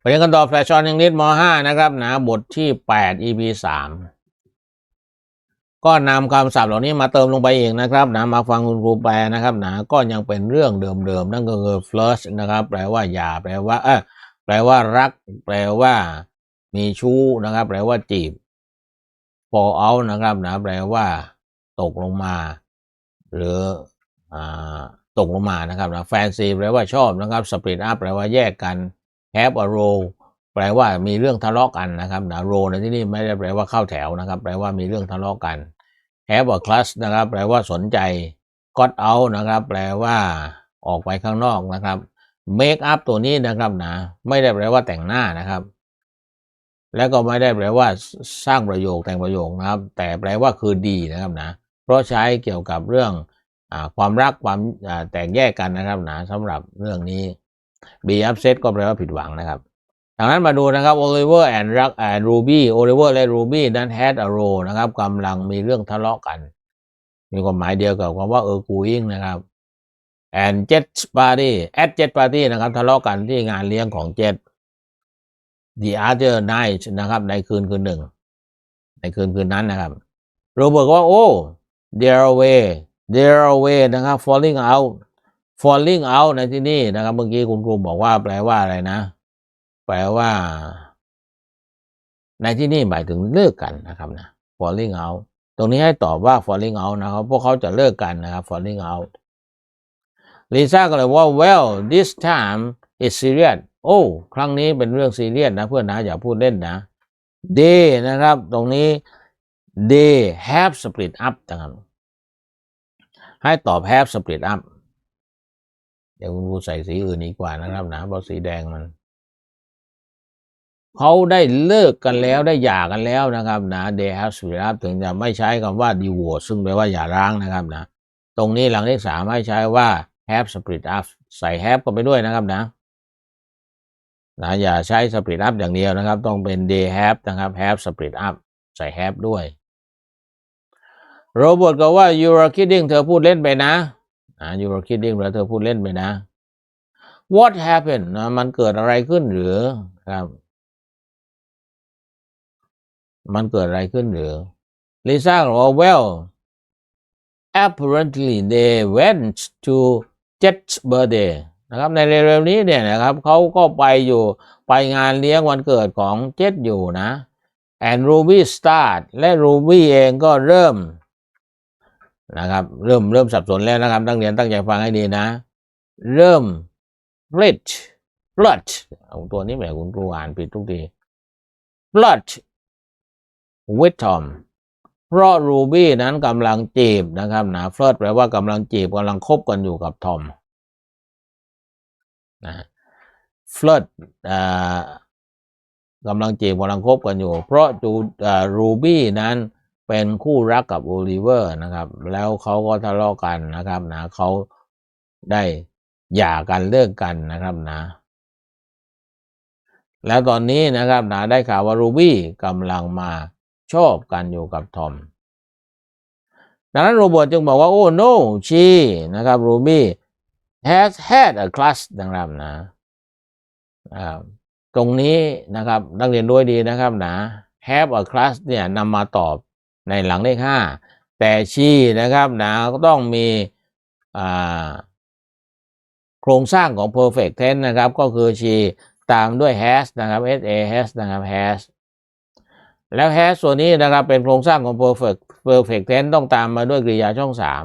ไปเรียนกันต่อแฟชั่นยังนิดม .5 นะครับนะบทที่ 8 EP 3 ก็นำคำศัพท์เหล่านี้มาเติมลงไปเองนะครับนะมาฟังคุณครูแปลนะครับนะก็ยังเป็นเรื่องเดิมๆ นั่นก็คือ flirt นะครับแปลว่าอย่าแปลว่าเออแปลว่ารัก แปลว่า มีชู้นะครับ แปลว่าจีบ fall out นะครับนะแปลว่า ตกลงมา หรืออ่าตกลงมานะครับนะแฟนซีแปลว่าชอบนะครับสปริตอัพแปลว่าแยกกัน have a row แปลว่ามีเรื่องทะเลาะกันนะครับนะ row ในที่นี้ไม่ได้แปลว่าเข้าแถวนะครับ แปลว่ามีเรื่องทะเลาะกัน have a class นะครับ แปลว่าสนใจ got out นะครับ แปลว่าออกไปข้างนอกนะครับ make up ตัวนี้นะครับนะ ไม่ได้แปลว่าแต่งหน้านะครับ แล้วก็ไม่ได้แปลว่าสร้างประโยคแต่งประโยคนะครับ แต่แปลว่าคือดีนะครับนะ เพราะใช้เกี่ยวกับเรื่องอความรักความแตกแยกกันนะครับนะสำหรับเรื่องนี้ be upset ก็แปลว่าผิดหวังนะครับดังนั้นมาดูนะครับ Oliver and รัก and Ruby Oliver และ Ruby นั้น had a row นะครับกำลังมีเรื่องทะเลาะกัน มีความหมายเดียวกับคำว่า arguing นะครับ and jet party at jet party นะครับทะเลาะกันที่งานเลี้ยงของ jet the other night นะครับในคืนคืนหนึ่ง ในคืนคืนนั้นนะครับโรเบิร์ตว่าโอ้ they're away they're away นะครับ falling out falling out ในที่นี่นะครับ เมื่อกี้คุณครูบอกว่าแปลว่าอะไรนะ แปลว่า ในที่นี่หมายถึงเลิกกันนะครับนะ falling out ตรงนี้ให้ตอบว่า falling out นะครับ พวกเขาจะเลิกกันนะครับ falling out ลิซ่าก็เลยว่า well this time is serious โอ้ ครั้งนี้เป็นเรื่องซีเรียสนะเพื่อนนะ อย่าพูดเล่นนะ they นะครับ ตรงนี้ they have split up นะครับให้ตอบ have split up เดี๋ยวคุณครูใส่สีอื่นดีกว่านะครับนะเพราะสีแดงมันเขาได้เลิกกันแล้วได้หย่ากันแล้วนะครับนะ they have split up ถึงจะไม่ใช้คำว่า divorce ซึ่งแปลว่าหย่าร้างนะครับนะ ตรงนี้หลังเลขสามให้ใช้ว่า have split up ใส่ have ก็ไปด้วยนะครับนะนะอย่าใช้ split up อย่างเดียวนะครับ ต้องเป็น they have นะครับ have split up ใส่ have ด้วย โรเบิร์ตก็ว่า you are kidding เธอพูดเล่นไปนะ อ่า you are kidding แล้วเธอพูดเล่นไปนะ what happened นะมันเกิดอะไรขึ้นหรือครับ มันเกิดอะไรขึ้นหรือลิซ่าบอกว่า well apparently they went to Jet's birthday นะครับในเร็วๆนี้เนี่ยนะครับเขาก็ไปอยู่ไปงานเลี้ยงวันเกิดของเจ็ดอยู่นะ and Ruby start และ Ruby เองก็เริ่ม นะครับ เริ่มเริ่มสับสนแล้วนะครับตั้งเรียนตั้งใจฟังให้ดีนะ เริ่ม flirt flirt เอาตัวนี้แหมคุณครูอ่านผิดทุกที flirt with Tom เพราะ Ruby นั้นกำลังจีบนะครับนะ flirt แปลว่ากำลังจีบกำลังคบกันอยู่กับทอมนะ flirt กำลังจีบกำลังคบกันอยู่ เพราะจูรูบี้นั้น เป็นคู่รักกับโอลิเวอร์นะครับ แล้วเขาก็ทะเลาะกันนะครับนะเขาได้หย่ากันเลิกกันนะครับนะ แล้วตอนนี้นะครับนะได้ข่าวว่ารูบี้กำลังมาชอบกันอยู่กับทอมดังนั้นโรเบิร์ตจึงบอกว่า โอ้ no she นะครับรูบี้ has had a class ดังนั้นนะตรงนี้นะครับนักเรียนด้วยดีนะครับนะ have a class เนี่ยนำมาตอบ ในหลังเลขห้าแต่ชีนะครับนะก็ต้องมีโครงสร้างของ perfect tense นะครับ ก็คือชีตามด้วย has นะครับ sa has นะครับ has แล้ว has ส่วนนี้นะครับเป็นโครงสร้างของ perfect perfect tense ต้องตามมาด้วยกริยาช่องสาม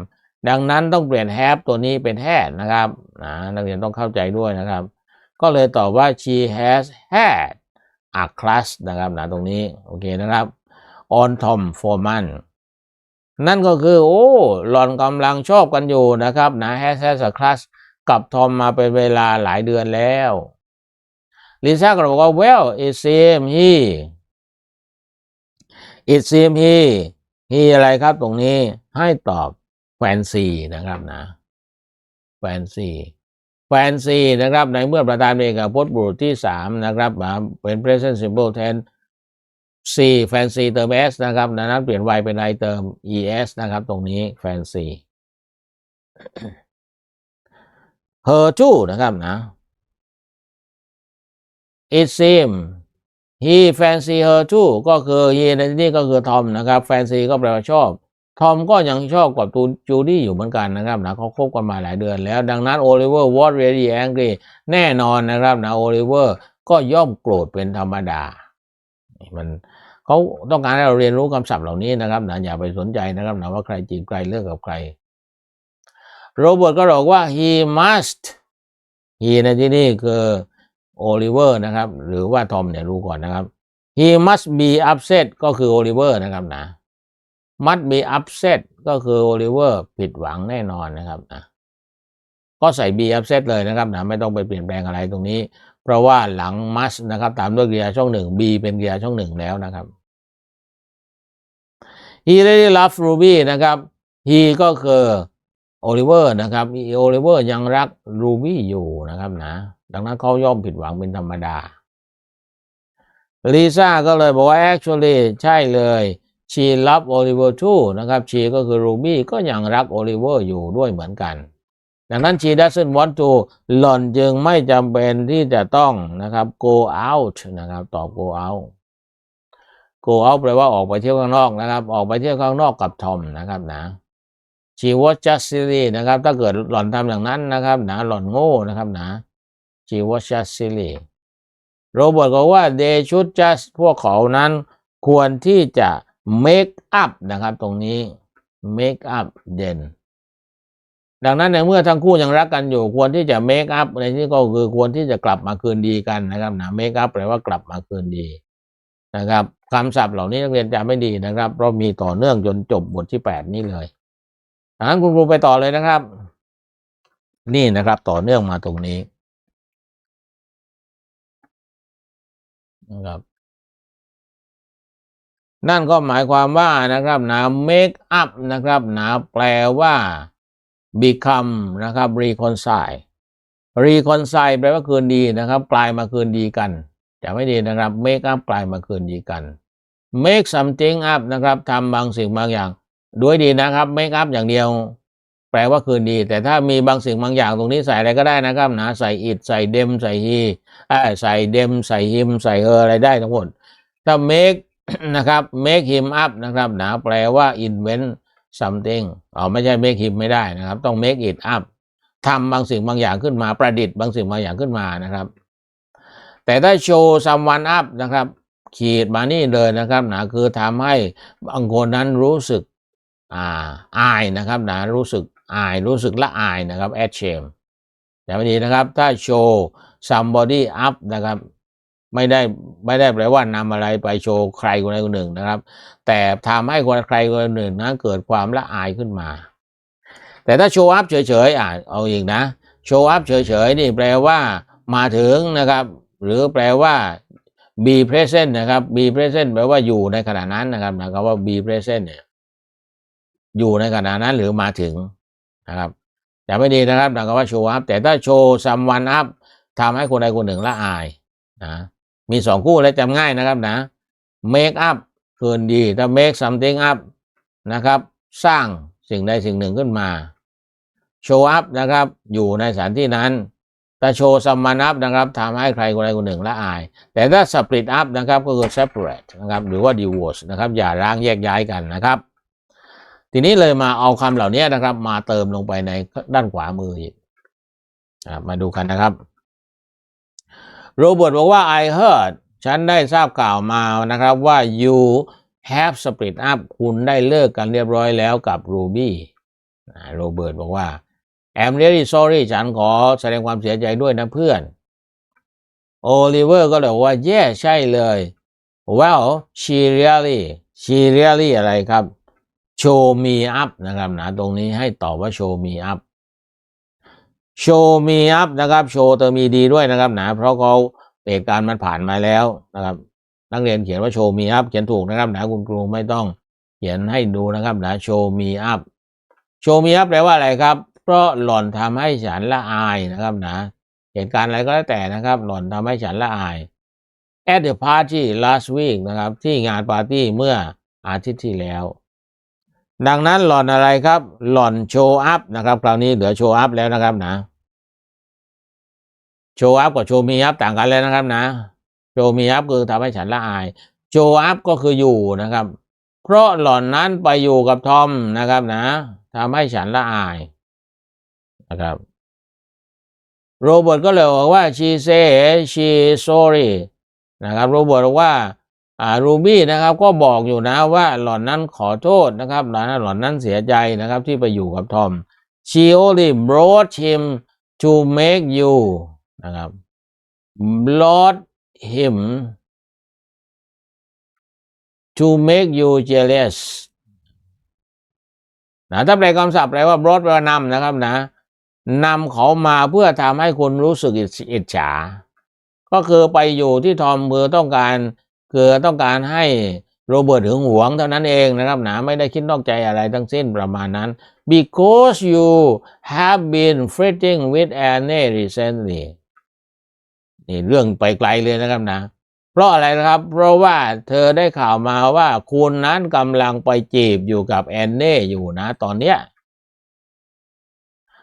ดังนั้นต้องเปลี่ยน have ตัวนี้เป็น had นะครับนะนักเรียนต้องเข้าใจด้วยนะครับ ก็เลยตอบว่า she has had a class นะครับนะตรงนี้ โอเคนะครับ on Tom Foreman นั่นก็คือ โอ้หลอนกำลังชอบกันอยู่นะครับนะ has has a class กับทอมมาเป็นเวลาหลายเดือนแล้วลิซ่าก็บอกว่า well it seems he it seems he he อะไรครับตรงนี้ให้ตอบแฟนซีนะครับนะแฟนซีแฟนซีนะครับในเมื่อประธานเอกพจน์บุรุษที่สามนะครับเป็น present simple tense C fancy เติม s นะครับดังนั้นเปลี่ยน y เป็น i เติม es นะครับ ตรงนี้ fancy her too นะครับนะ it seem he fancy her too ก็คือ he ในที่นี้ก็คือทอมนะครับ fancy ก็แปลว่าชอบ ทอมก็ยังชอบกับตูจูดี้อยู่เหมือนกันนะครับนะเขาคบกันมาหลายเดือนแล้ว ดังนั้นโอลิเวอร์ was really angry แน่นอนนะครับนะโอลิเวอร์ก็ย่อมโกรธเป็นธรรมดา มัน เขาต้องการให้เราเรียนรู้คำศัพท์เหล่านี้นะครับนะอย่าไปสนใจนะครับนะว่าใครจีบใครเลิกกับใคร โรเบิร์ตก็บอกว่า he must he ในที่นี้คือโอลิเวอร์นะครับ หรือว่าทอมเนี่ยรู้ก่อนนะครับ he must be upset ก็คือโอลิเวอร์นะครับนะ must be upset ก็คือโอลิเวอร์ผิดหวังแน่นอนนะครับนะก็ใส่ be upset เลยนะครับนะไม่ต้องไปเปลี่ยนแปลงอะไรตรงนี้ เพราะว่าหลัง must นะครับ ตามด้วยกริยาช่องหนึ่ง B เป็นกริยาช่องหนึ่งแล้วนะครับ he really love Ruby นะครับ he ก็คือโอลิเวอร์นะครับโอลิเวอร์ยังรัก Ruby อยู่นะครับนะ ดังนั้นเขาย่อมผิดหวังเป็นธรรมดาลิซ่าก็เลยบอกว่า actually ใช่เลย she love Oliver too นะครับ she ก็คือ Ruby ก็ยังรัก Oliver อยู่ด้วยเหมือนกัน ดังนั้น she doesn't want to หล่อนจึงไม่จำเป็นที่จะต้องนะครับ go out นะครับ ตอบ go out go out แปลว่าออกไปเที่ยวข้างนอกนะครับ ออกไปเที่ยวข้างนอกกับทอมนะครับนะ she was just silly นะครับ ถ้าเกิดหล่อนทำอย่างนั้นนะครับนะหล่อนโง่นะครับนะ she was just silly โรเบิร์ตบอกว่า they should just พวกเขานั้นควรที่จะ make up นะครับ ตรงนี้ make up เด่น ดังนั้นในเมื่อทั้งคู่ยังรักกันอยู่ควรที่จะ make up ในที่ก็คือควรที่จะกลับมาคืนดีกันนะครับนะ make up แปลว่ากลับมาคืนดีนะครับคำศัพท์เหล่านี้นักเรียนจำไม่ดีนะครับ เพราะมีต่อเนื่องจนจบบทที่แปดนี้เลยดังนั้นคุณครูไปต่อเลยนะครับ นี่นะครับต่อเนื่องมาตรงนี้นะครับนั่นก็หมายความว่านะครับนะ make up นะครับนะแปลว่า become นะครับ reconcile reconcile แปลว่าคืนดีนะครับ กลายมาคืนดีกันจะไม่ดีนะครับ make up กลายมาคืนดีกัน make something up นะครับทำบางสิ่งบางอย่าง ด้วยดีนะครับ make up อย่างเดียว แปลว่าคืนดี แต่ถ้ามีบางสิ่งบางอย่างตรงนี้ใส่อะไรก็ได้นะครับนะใส่ it ใส่ them ใส่ he ใส่ them ใส่ him ใส่ her อะไรได้ทั้งหมดถ้า make นะครับ make him up นะครับนะแปลว่า invent something อ๋อไม่ใช่ make him ไม่ได้นะครับ ต้อง make it up ทำบางสิ่งบางอย่างขึ้นมาประดิษฐ์บางสิ่งบางอย่างขึ้นมานะครับ แต่ถ้า show someone up นะครับ ขีดมานี่เลยนะครับนะคือทำให้บางคนนั้นรู้สึกอ่าอายนะครับนะรู้สึกอายรู้สึกละอายนะครับ at shame อย่างนี้นะครับถ้า show somebody up นะครับ ไม่ได้ไม่ได้แปลว่านำอะไรไปโชว์ใครคนใดคนหนึ่งนะครับ แต่ทำให้คนใครคนหนึ่งนั้นเกิดความละอายขึ้นมา แต่ถ้าโชว์อัพเฉยๆอะเอาอีกนะ โชว์อัพเฉยๆนี่แปลว่ามาถึงนะครับ หรือแปลว่า be present นะครับ be present แปลว่าอยู่ในขณะนั้นนะครับนะครับว่า be present เนี่ยอยู่ในขณะนั้นหรือมาถึงนะครับอย่าไม่ดีนะครับนะครับว่า show up แต่ถ้า show someone up ทำให้คนใดคนหนึ่งละอายนะ มีสองคู่และจำง่ายนะครับนะ make up คืนดีถ้า make something up นะครับ สร้างสิ่งใดสิ่งหนึ่งขึ้นมา show up นะครับ อยู่ในสถานที่นั้นถ้าโชว์สมานอัพนะครับทำให้ใครคนใดคนหนึ่งละอาย แต่ถ้า split up นะครับก็คือ separate นะครับหรือว่า divorce นะครับอย่าร้างแยกย้ายกันนะครับ ทีนี้เลยมาเอาคำเหล่านี้นะครับ มาเติมลงไปในด้านขวามืออีกมาดูกันนะครับ โรเบิร์ตบอกว่า I heard ฉันได้ทราบข่าวมานะครับว่า you have split up คุณได้เลิกกันเรียบร้อยแล้วกับ Ruby โรเบิร์ตบอกว่า I'm really sorry ฉันขอแสดงความเสียใจด้วยนะเพื่อน โอลิเวอร์ก็เลยว่า yeah ใช่เลย well she really she really อะไรครับ show me up นะครับนะตรงนี้ให้ตอบว่า show me up show me up นะครับ show เติมมีดีด้วยนะครับนะเพราะเขาเหตุการณ์มันผ่านมาแล้วนะครับนักเรียนเขียนว่า show me up เขียนถูกนะครับนะคุณครูไม่ต้องเขียนให้ดูนะครับนะ show me up show me up แปลว่าอะไรครับ เพราะหล่อนทำให้ฉันละอายนะครับนะเหตุการณ์อะไรก็แล้วแต่นะครับ หล่อนทำให้ฉันละอาย at the party last week นะครับ ที่งานปาร์ตี้เมื่ออาทิตย์ที่แล้ว ดังนั้นหล่อนอะไรครับ หล่อนโชว์อัพนะครับคราวนี้เหลือโชว์อัพแล้วนะครับนะ โชว์อัพกับโชว์มีอัพต่างกันแล้วนะครับนะ show me up คือทำให้ฉันละอาย show up ก็คืออยู่นะครับ เพราะหล่อนนั้นไปอยู่กับทอมนะครับนะทำให้ฉันละอายนะครับโรเบิร์ตก็เลยบอกว่า she say she sorry นะครับโรเบิร์ตบอกว่า อ่ารูบี้นะครับก็บอกอยู่นะว่าหล่อนนั้นขอโทษนะครับหล่อนนั้นหล่อนนั้นเสียใจนะครับที่ไปอยู่กับทอม she only brought him to make you นะครับ brought him to make you jealous นะถ้าแปลคำศัพท์แปลว่า brought แปลว่านำนะครับนะนำเขามาเพื่อทำให้คุณรู้สึกอิจฉา ก็คือไปอยู่ที่ทอมเมือต้องการ คือต้องการให้โรเบิร์ตหึงหวงเท่านั้นเองนะครับนะไม่ได้คิดนอกใจอะไรทั้งสิ้นประมาณนั้น because you have been flirting with Annie recently นี่เรื่องไปไกลเลยนะครับนะ เพราะอะไรนะครับ เพราะว่าเธอได้ข่าวมาว่าคุณนั้นกำลังไปจีบอยู่กับแอนเน่อยู่นะ ตอนเนี้ย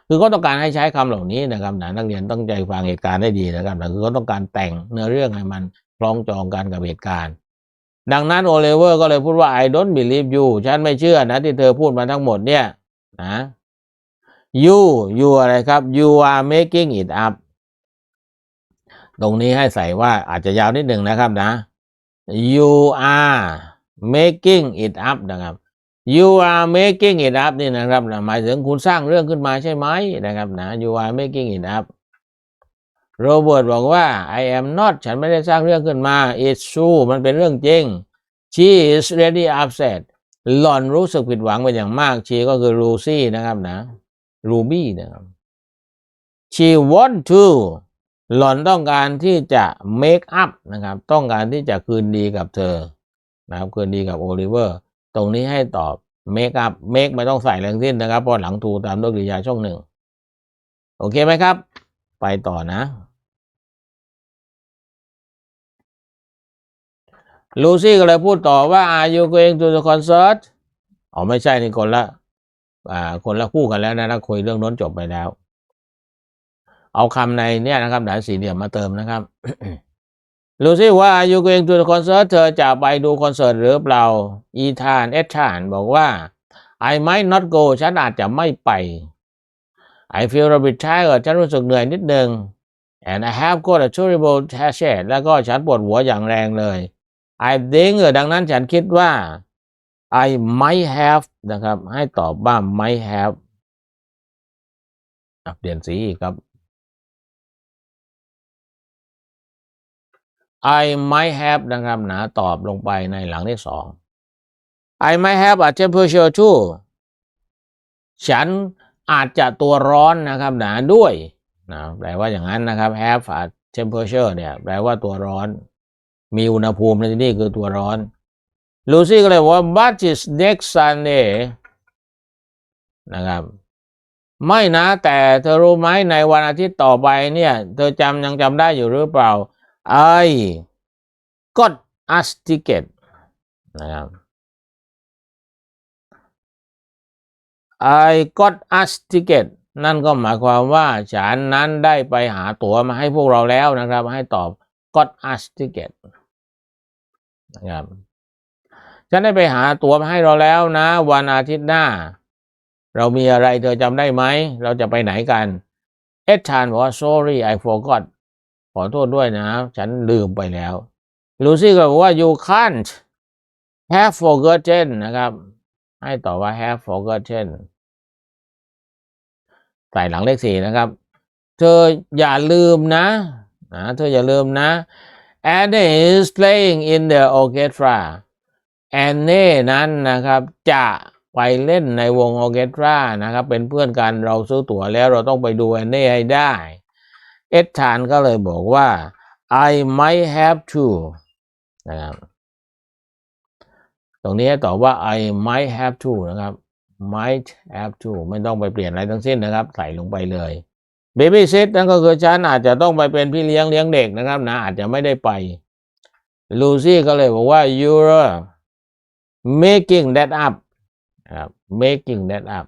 คือก็ต้องการให้ใช้คำเหล่านี้นะครับนะนักเรียนต้องใจฟังเหตุการณ์ได้ดีนะครับนะคือก็ต้องการแต่งเนื้อเรื่องให้มัน ล้องจองกันกับเหตุการณ์ ดังนั้นโอเลเวอร์ก็เลยพูดว่า I don't believe you ฉันไม่เชื่อนะที่เธอพูดมาทั้งหมดเนี่ยนะ you you อะไรครับ you are making it up ตรงนี้ให้ใส่ว่าอาจจะยาวนิดหนึ่งนะครับนะ you are making it up นะครับ you are making it up นี่นะครับหมายถึงคุณสร้างเรื่องขึ้นมาใช่ไหมนะครับนะ you are making it up โรเบิร์ตบอกว่า I am not ฉันไม่ได้สร้างเรื่องขึ้นมา it's true มันเป็นเรื่องจริง she is really upset หล่อนรู้สึกผิดหวังเป็นอย่างมาก she ก็คือลูซี่นะครับนะรูบี้นะครับ she want to หล่อนต้องการที่จะ make up นะครับ ต้องการที่จะคืนดีกับเธอ นะครับ คืนดีกับโอลิเวอร์ ตรงนี้ให้ตอบ make up make ไม่ต้องใส่แรงสิ้นนะครับเพราะหลังทูตามด้วยกริยาช่องหนึ่ง โอเคไหมครับ ไปต่อนะ ลูซี่ก็เลยพูดต่อว่า are you going to the concert อ๋อไม่ใช่นี่คนละอ่าคนละคู่กันแล้วนะนะคุยเรื่องน้นจบไปแล้ว เอาคำในเนี่ยนะครับหนาสี่เหลี่ยมมาเติมนะครับลูซี่ว่า are you going to the concert เธอจะไปดูคอนเสิร์ตหรือเปล่าอีธานเอธานบอกว่า I might not go ฉันอาจจะไม่ไป I feel a bit tired ฉันรู้สึกเหนื่อยนิดหนึ่ง and I have got a terrible headache แล้วก็ฉันปวดหัวอย่างแรงเลย I think ดังนั้นฉันคิดว่า I might have นะครับ ให้ตอบว่า might have เปลี่ยนสีอีกครับ I might have นะครับนะตอบลงไปในหลังที่สอง I might have a temperature too ฉัน อาจจะตัวร้อนนะครับหนะด้วยนะแปลว่าอย่างนั้นนะครับ have a temperature เนี่ยแปลว่าตัวร้อน มีอุณหภูมิในที่นี่คือตัวร้อนลูซี่ก็เลยบอกว่า but is next Sunday นะครับ ไม่นะแต่เธอรู้ไหมในวันอาทิตย์ต่อไปเนี่ย เธอจำยังจำได้อยู่หรือเปล่า I got us ticket นะครับ I got us ticket นั่นก็หมายความว่าฉันนั้นได้ไปหาตั๋วมาให้พวกเราแล้วนะครับ ให้ตอบ got us ticket นะครับฉันได้ไปหาตั๋วมาให้เราแล้วนะ วันอาทิตย์หน้า เรามีอะไรเธอจำได้ไหม เราจะไปไหนกัน เอ็ดชานบอกว่า sorry I forgot ขอโทษด้วยนะ ฉันลืมไปแล้วลูซี่ก็บอกว่า you can't have forgotten นะครับ ให้ตอบว่า have forgotten ใส่หลังเลขสี่นะครับ เธออย่าลืมนะนะเธออย่าลืมนะ Annie is playing in the orchestra Anne นั้นนะครับจะไปเล่นในวงออเคสตรานะครับ เป็นเพื่อนกันเราซื้อตั๋วแล้วเราต้องไปดู Annie ให้ได้ เอ็ดชานก็เลยบอกว่า I might have to นะครับ ตรงนี้ตอบว่า I might have to นะครับ might have to ไม่ต้องไปเปลี่ยนอะไรทั้งสิ้นนะครับ ใส่ลงไปเลย baby sit นั่นก็คือฉันอาจจะต้องไปเป็นพี่เลี้ยงเลี้ยงเด็กนะครับนะ อาจจะไม่ได้ไปลูซี่ก็เลยบอกว่า you're making that up ครับ making that up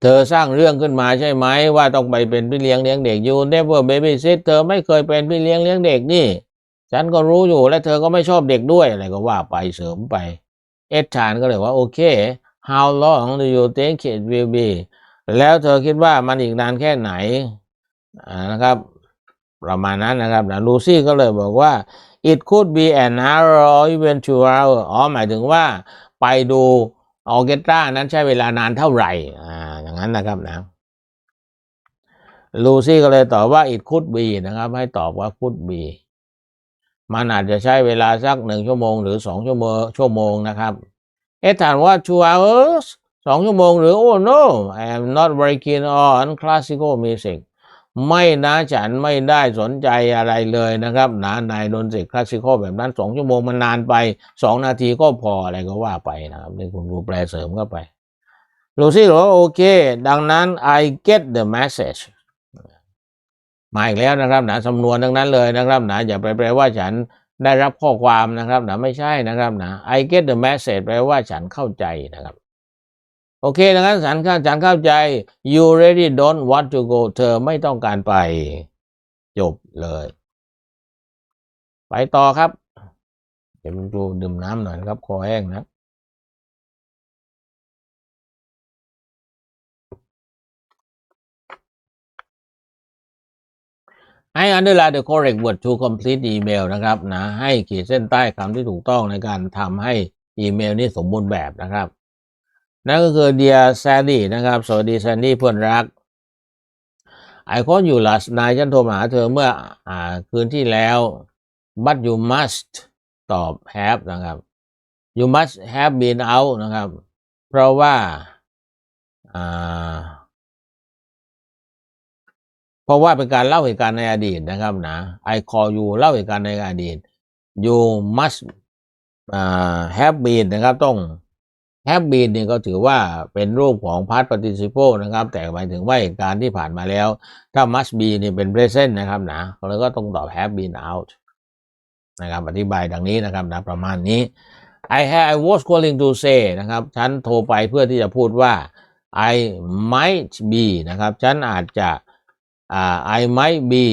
เธอสร้างเรื่องขึ้นมาใช่ไหมว่าต้องไปเป็นพี่เลี้ยงเลี้ยงเด็กยู่ never babysit เธอไม่เคยเป็นพี่เลี้ยงเลี้ยงเด็กนี่ ฉันก็รู้อยู่และเธอก็ไม่ชอบเด็กด้วยอะไรก็ว่าไปเสริมไป เอ็ดชานก็เลยว่าโอเค how long do you think it will be แล้วเธอคิดว่ามันอีกนานแค่ไหนนะครับประมาณนั้นนะครับนะลูซี่ก็เลยบอกว่า it could be an hour or even two hour อ๋อหมายถึงว่าไปดูออเคสตรานั้นใช้เวลานานเท่าไหร่อ่าอย่างนั้นนะครับนะลูซี่ก็เลยตอบว่า it could be นะครับ ให้ตอบว่า could be มันอาจจะใช้เวลาสักหนึ่งชั่วโมงหรือสองชั่วโมงชั่วโมงนะครับ เอถามว่า two hours สองชั่วโมงหรือ oh no I am not very keen on classical music ไม่นะฉันไม่ได้สนใจอะไรเลยนะครับนะในดนตรีคลาสสิคอลแบบนั้นสองชั่วโมงมันนานไปสองนาทีก็พออะไรก็ว่าไปนะครับนี่คุณครูแปลเสริมเข้าไปลูซี่บอกว่าโอเค ดังนั้น I get the message มาอีกแล้วนะครับนะสำนวนทั้งนั้นเลยนะครับนะอย่าไปแปลว่าฉันได้รับข้อความนะครับนะไม่ใช่นะครับนะ I get the message แปลว่าฉันเข้าใจนะครับ โอเคดังนั้นฉันเข้าฉันเข้าใจ you really don't want to go เธอไม่ต้องการไป จบเลย ไปต่อครับ เดี๋ยวคุณครูดื่มน้ำหน่อยนะครับ คอแห้งนะ ให้ underline the correct word to complete email นะครับนะให้ขีดเส้นใต้คำที่ถูกต้องในการทำให้อีเมลนี้สมบูรณ์แบบนะครับ นั่นก็คือ dear Sandy นะครับ สวัสดี Sandy เพื่อนรัก I called you last night ฉันโทรมาหาเธอเมื่ออ่าคืนที่แล้ว but you must ตอบ have นะครับ you must have been out นะครับ เพราะว่าอ่า เพราะว่าเป็นการเล่าเหตุการณ์ในอดีตนะครับนะ I call you เล่าเหตุการณ์ในอดีต you must อ่า have been นะครับต้อง have been เนี่ยก็ถือว่าเป็นรูปของ past participle นะครับ แต่หมายถึงว่าเหตุการณ์ที่ผ่านมาแล้ว ถ้า must be เนี่ยเป็น present นะครับนะแล้วก็ต้องตอบ have been out นะครับอธิบายดังนี้นะครับนะประมาณนี้ I have I was calling to say นะครับ ฉันโทรไปเพื่อที่จะพูดว่า I might be นะครับ ฉันอาจจะ อ่า I might be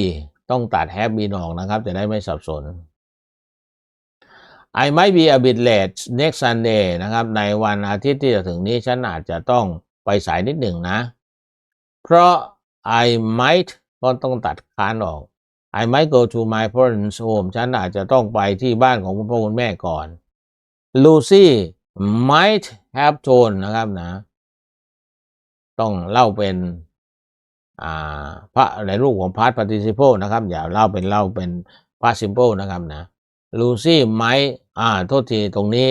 ต้องตัด have been ออกนะครับ จะได้ไม่สับสน I might be a bit late next Sunday นะครับ ในวันอาทิตย์ที่จะถึงนี้ฉันอาจจะต้องไปสายนิดหนึ่งนะ เพราะ I might ก็ต้องตัดค้านออก I might go to my parents' home ฉันอาจจะต้องไปที่บ้านของคุณพ่อคุณแม่ก่อน Lucy might have told นะครับนะ ต้องเล่าเป็น พระในรูปของ past participle นะครับ อย่าเล่าเป็นเล่าเป็น past simple นะครับนะ Lucy might อ่าโทษทีตรงนี้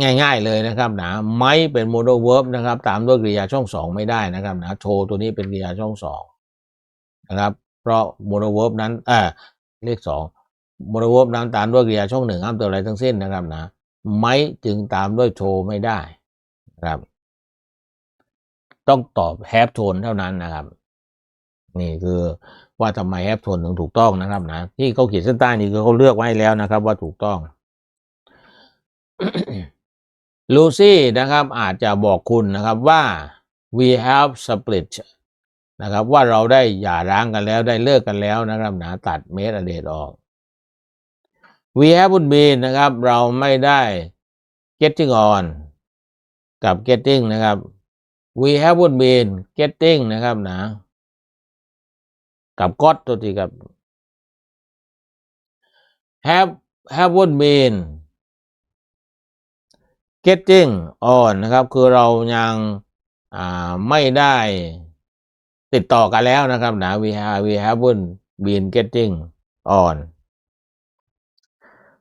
ง่าย ๆเลยนะครับนะ might เป็น modal verb นะครับ ตามด้วยกริยาช่องสองไม่ได้นะครับนะโทตัวนี้เป็นกริยาช่องสองนะครับเพราะ modal verb นั้นเออเลขสอง modal verb นั้นตามด้วยกริยาช่องหนึ่งห้ามติมอะไรทั้งสิ้นนะครับนะ might จึงตามด้วยโทไม่ได้นะครับ ต้องตอบ have tone เท่านั้นนะครับ นี่คือว่าทำไม have tone ถึงถูกต้องนะครับนะที่เขาขีดเส้นใต้นี่คือเขาเลือกไว้แล้วนะครับ ว่าถูกต้องลูซี่นะครับอาจจะบอกคุณนะครับว่า we have split นะครับว่าเราได้หย่าร้างกันแล้วได้เลิกกันแล้วนะครับนะตัดเมสอเดตออก we haven't been นะครับ เราไม่ได้ getting on กับ getting นะครับ we haven't been getting นะครับนะ กับ got ตัวทีกับ have haven't been getting on นะครับ คือเรายังไม่ได้ติดต่อกันแล้วนะครับนะ we have we haven't been getting on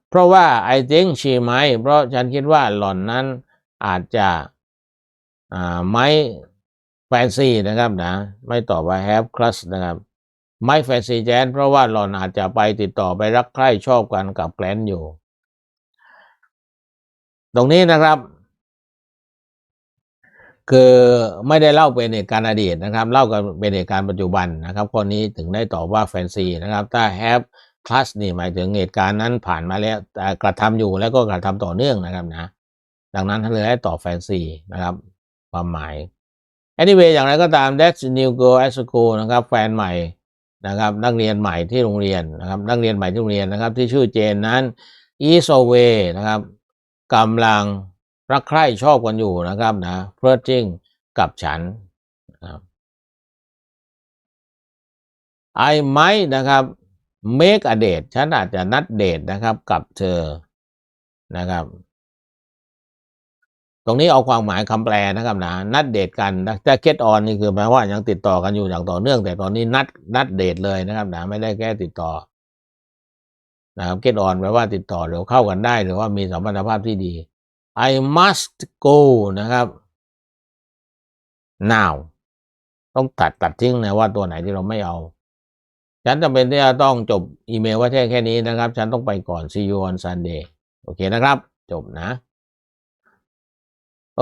เพราะว่า I think she might เพราะฉันคิดว่าหล่อนนั้นอาจจะ ไม่ fancy นะครับนะไม่ตอบว่า have crush นะครับไม่ fancy แจนเพราะว่าหล่อนอาจจะไปติดต่อไปรักใคร่ชอบกันกับแกลนอยู่ ตรงนี้นะครับ คือไม่ได้เล่าเป็นเหตุการณ์อดีตนะครับ เล่ากันเป็นเหตุการณ์ปัจจุบันนะครับข้อนี้ถึงได้ตอบว่า fancy นะครับ ถ้า have plus นี่หมายถึงเหตุการณ์นั้นผ่านมาแล้วแต่กระทำอยู่แล้วก็กระทำต่อเนื่องนะครับนะ ดังนั้นเลยให้ตอบ fancy นะครับ ความหมาย anyway อย่างไรก็ตาม that's new girl at school นะครับแฟนใหม่นะครับนักเรียนใหม่ที่โรงเรียนนะครับนักเรียนใหม่ที่โรงเรียนนะครับ ที่ชื่อเจนนั้น is away นะครับกำลังรักใคร่ชอบกันอยู่นะครับนะ flirting กับฉันนะครับ I might นะครับ make a date ฉันอาจจะนัดเดทนะครับกับเธอนะครับ ตรงนี้เอาความหมายคำแปลนะครับนะนัดเดทกันแต่ get on นี่คือแปลว่ายังติดต่อกันอยู่อย่างต่อเนื่อง แต่ตอนนี้นัดนัดเดทเลยนะครับนะไม่ได้แค่ติดต่อนะครับ get on แปลว่าติดต่อหรือเข้ากันได้ หรือว่ามีสัมพันธภาพที่ดี I must go นะครับ now ต้องตัดตัดทิ้งนะว่าตัวไหนที่เราไม่เอา ฉันจำเป็นที่จะต้องจบอีเมลว่าแค่แค่นี้นะครับ ฉันต้องไปก่อน see you on Sunday โอเคนะครับ จบนะ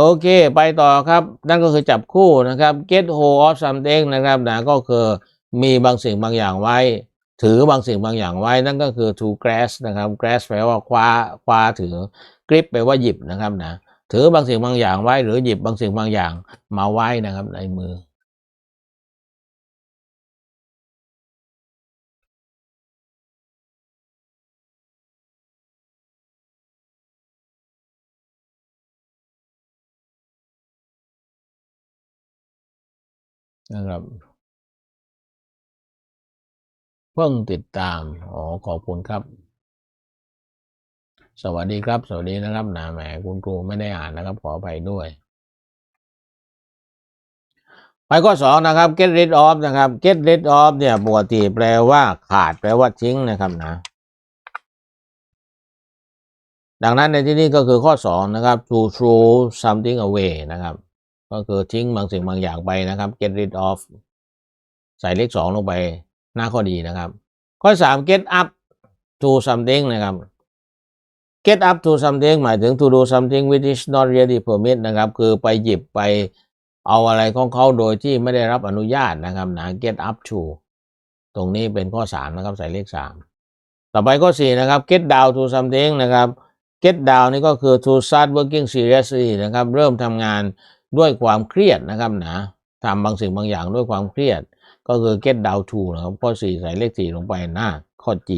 โอเค ไปต่อครับ นั่นก็คือจับคู่นะครับ get hold of something นะครับนะก็คือมีบางสิ่งบางอย่างไว้ ถือบางสิ่งบางอย่างไว้ นั่นก็คือ to grasp นะครับ grasp แปลว่าคว้าคว้าถือ grip แปลว่าหยิบนะครับนะถือบางสิ่งบางอย่างไว้ หรือหยิบบางสิ่งบางอย่างมาไว้นะครับในมือ นะครับเพิ่งติดตาม อ๋อ ขอบคุณครับ สวัสดีครับ สวัสดีนะครับหนาแหมคุณครูไม่ได้อ่านนะครับ ขออภัยด้วย ไปข้อสองนะครับ get rid of นะครับ get rid of เนี่ยปกติแปลว่าขาดแปลว่าทิ้งนะครับนะ ดังนั้นในที่นี้ก็คือข้อสองนะครับ to throw something away นะครับ ก็คือทิ้งบางสิ่งบางอย่างไปนะครับ get rid of ใส่เลขสองลงไปหน้าข้อดีนะครับ ข้อสาม get up to something นะครับ get up to something หมายถึง to do something which is not really permit นะครับ คือไปหยิบไปเอาอะไรของเขาโดยที่ไม่ได้รับอนุญาตนะครับนะ get up to ตรงนี้เป็นข้อสามนะครับใส่เลขสามต่อไปข้อสี่นะครับ get down to something นะครับ get down นี่ก็คือ to start working seriously นะครับ เริ่มทำงาน ด้วยความเครียดนะครับนะทำบางสิ่งบางอย่างด้วยความเครียด ก็คือ get down to นะครับข้อสี่ใส่เลขสี่ลงไปหน้าข้อ G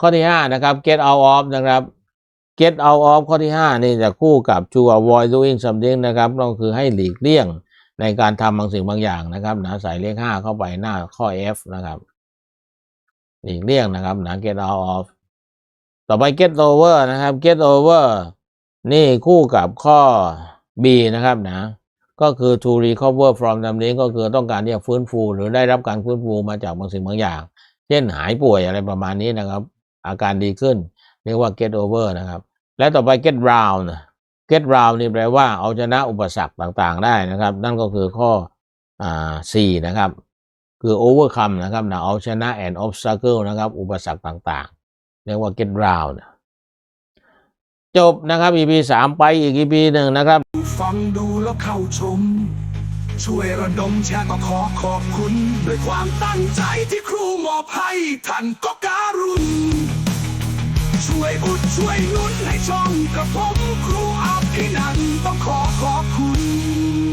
ข้อที่ห้านะครับ get out of นะครับ get out of ข้อที่ห้านี่จะคู่กับ to avoid doing something นะครับก็คือให้หลีกเลี่ยงในการทำบางสิ่งบางอย่างนะครับนะใส่เลขห้าเข้าไปหน้าข้อ F นะครับหลีกเลี่ยงนะครับนะ get out of ต่อไป get over นะครับ get over นี่คู่กับข้อ B นะครับนะก็คือ to recover from something ก็คือต้องการที่จะฟื้นฟู หรือได้รับการฟื้นฟูมาจากบางสิ่งบางอย่าง เช่นหายป่วยอะไรประมาณนี้นะครับ อาการดีขึ้น เรียกว่า get over นะครับ และต่อไป get round get round นี่แปลว่าเอาชนะอุปสรรคต่างๆ ได้นะครับ นั่นก็คือข้ออ่า C นะครับ คือ overcome นะครับนะเอาชนะ and obstacle นะครับ อุปสรรคต่างๆ เรียกว่า get round จบนะครับ EP สามไปอีก EP หนึ่งนะครับ ฟังดูแล้วเข้าชม ช่วยระดมแชร์ก็ขอขอบคุณ ด้วยความตั้งใจที่ครูมอบให้ท่านก็การุณ ช่วยอุดช่วยนุนให้ช่องกระผมครูอาภินันต้องขอขอบคุณ